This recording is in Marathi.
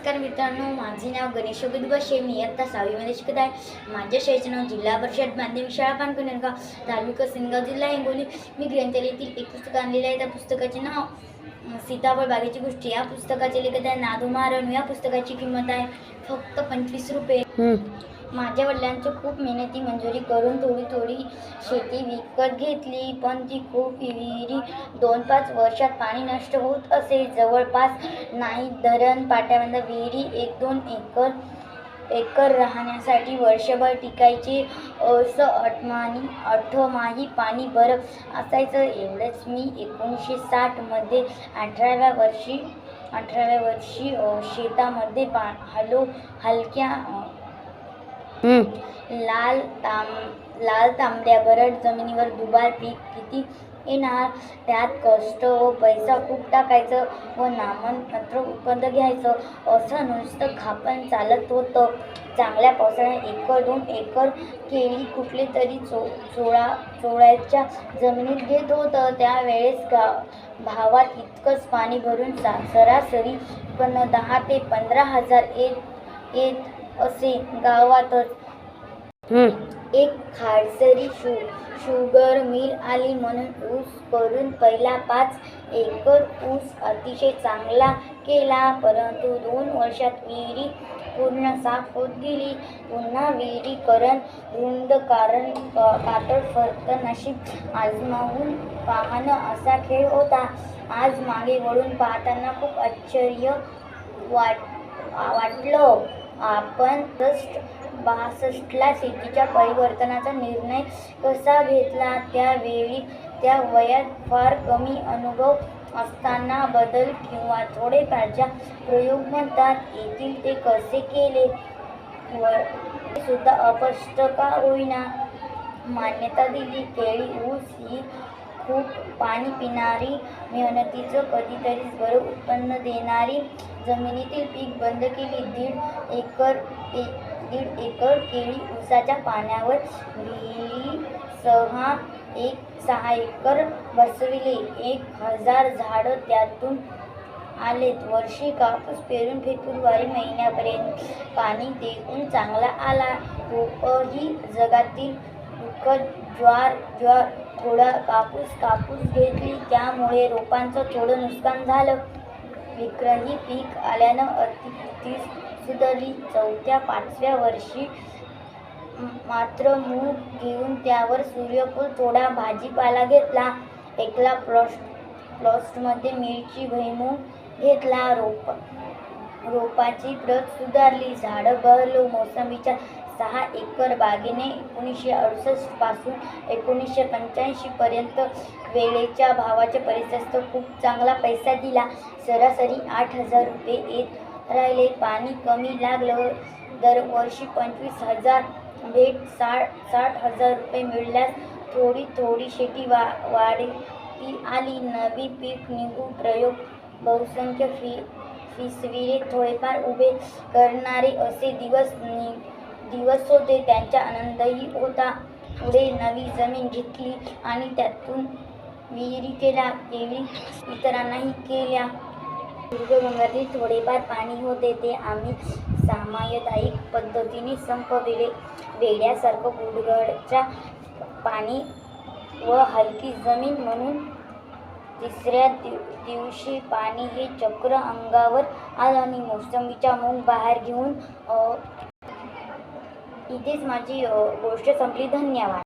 नमस्कार मित्रांनो माझे नाव गणेश बशे मी इयत्ता सहावीमध्ये शिकत आहे. माझ्या शाळेचे नाव जिल्हा परिषद माध्यमिक शाळा पानकुनेरगाव तालुका सिंगाव जिल्हा हिंगोली. मी ग्रंथालयातील एक पुस्तक आणलेलं आहे. त्या पुस्तकाचे नाव सीताफळ बागेची गोष्टी या पुस्तकाचे लेखक आहे नादू महाराणू. या पुस्तकाची किंमत आहे फक्त पंचवीस रुपये. माझ्या वडिलांची खूप मेहनती मंजुरी करून थोडी थोडी शेती विकत घेतली पण ती खूप विहिरी दोन पाच वर्षात पाणी नष्ट होत असे. जवळपास नाही धरण पाट्याबंद विहिरी एक दोन एकर एकर राहण्यासाठी वर्षभर टिकायचे असं अटमानी अठमाही पाणी बरं असायचं. एवढंच मी एकोणीसशे साठमध्ये अठराव्या वर्षी अठराव्या वर्षी शेतामध्ये पा हलो हलक्या लाल तांब लाल तांबड्या भरड जमिनीवर दुबार पीक किती येणार. त्यात कष्ट व पैसा खूप टाकायचं व नामनपत्र उत्पन्न घ्यायचं. असं नुसतं खापण चालत होतं. चांगल्या पावसाळ्यात एकर दोन एकर केळी कुठले तरी चो चोळा चोळायच्या जमिनीत घेत होतं. त्यावेळेस गा भावात इतकंच पाणी भरून सा सरासरी उत्पन्न दहा ते पंधरा हजार येत येत असे गावातच. एक खाडसरी शु शुगर मिल आली म्हणून ऊस करून पहिला पाच एकर ऊस अतिशय चांगला केला परंतु दोन वर्षात विहिरी पूर्ण साफ होत गेली. पुन्हा विहिरीकरण रुंद कारण पातळ फक्त नशीब आजमावून पाहणं असा खेळ होता. आज मागे वळून पाहताना खूप आश्चर्य वाट वाटलं. आपण जस्ट बासष्टला शेतीच्या परिवर्तनाचा निर्णय कसा घेतला? त्यावेळी त्या वयात फार कमी अनुभव असताना बदल किंवा थोडेफारच्या प्रयोग म्हणतात. येतील ते कसे केले? व सुद्धा अपष्ट का होईना. मान्यता दिली. केळी ऊस ही खूप पाणी पिणारी मेहनतीचं कधीतरीच बरं उत्पन्न देणारी जमिनीतील पीक बंद केली. दीड एकर एक दीड एकर केळी ऊसाच्या पाण्यावर विहिरी सहा एक सहा एकर बसविले. एक हजार झाडं त्यातून आलेत. वर्षी कापूस पेरून फेब्रुवारी महिन्यापर्यंत पाणी देऊन चांगला आला. रोपही जगातील उकट ज्वार ज्वार थोडा कापूस कापूस घेतली. त्यामुळे रोपांचं थोडं नुकसान झालं. विक्रमी पीक आल्यानं अति तीस सुधारली चौथ्या पाचव्या वर्षी मात्र मूग घेऊन त्यावर सूर्यफूल थोडा भाजीपाला घेतला. एकला प्लॉस्ट प्लॉस्टमध्ये मिरची भुईमूग घेतला. रोप रोपाची प्रत सुधारली. झाडं बहरलो. मोसंबीच्या सहा एकर बागेने एकोणीसशे अडुसष्टपासून एकोणीसशे पंच्याऐंशी पर्यंत वेळेच्या भावाच्या परिस्थितीत खूप चांगला पैसा दिला. सरासरी आठ हजार रुपये येत राहिले. पाणी कमी लागलं दरवर्षी पंचवीस हजार भेट साठ साठ हजार रुपये मिळाल्यास थोडी थोडी शेती वा वाढती आली. नवी पीक निघू प्रयोग बहुसंख्य फी फिसविले. थोडेफार उभे करणारे असे दिवस नि दिवस होते. त्यांचा आनंदही होता. पुढे नवी जमीन घेतली आणि त्यातून विहिरी केल्या. केली इतरांनाही केल्या. दुर्गगंगातील थोडेफार पाणी होते ते आम्ही सामायदायिक पद्धतीने संपविले. वेड्यासारखं गुडगडच्या पाणी व हलकी जमीन म्हणून तिसऱ्या दिव दिवशी पाणी हे चक्र अंगावर आलं आणि मोसंबीच्या मूग बाहेर घेऊन इथेच माझी गोष्ट संपली. धन्यवाद.